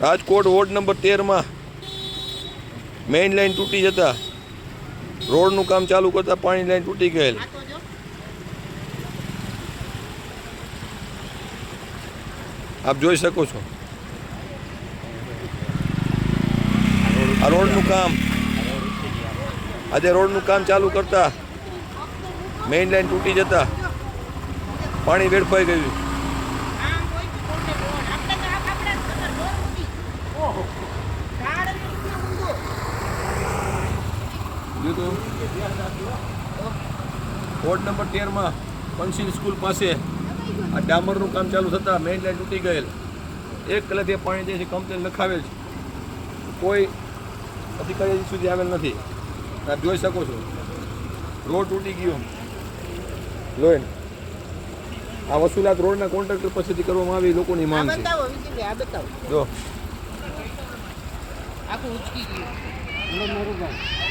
Rajkot ward number તેરમાં main line તૂટી જતા રોડનું કામ ચાલુ કરતા પાણી લાઈન તૂટી ગયેલ. આપ જોઈ શકો છો. આ રોડનું કામ આજે રોડનું કામ ચાલુ કરતા મેઇન લાઈન તૂટી જતા પાણી વેડફાઈ ગયું. જોયું વોર્ડ નંબર તેરમાં પંશીલ સ્કૂલ પાસે આ ડામરનું કામ ચાલુ થતાં મેઇન લાઇન તૂટી ગયેલ. એક કલાકથી પાણી જે છે કમ્પ્લેન લખાવેલ છે. કોઈ અધિકારી સુધી આવેલ નથી. આપ જોઈ શકો છો. રોડ તૂટી ગયો. લોન આ વસુલાત રોડના કોન્ટ્રાક્ટર પાસેથી કરવામાં આવી લોકોની માંગ છે. જો. આખું ઉચકી ગયું.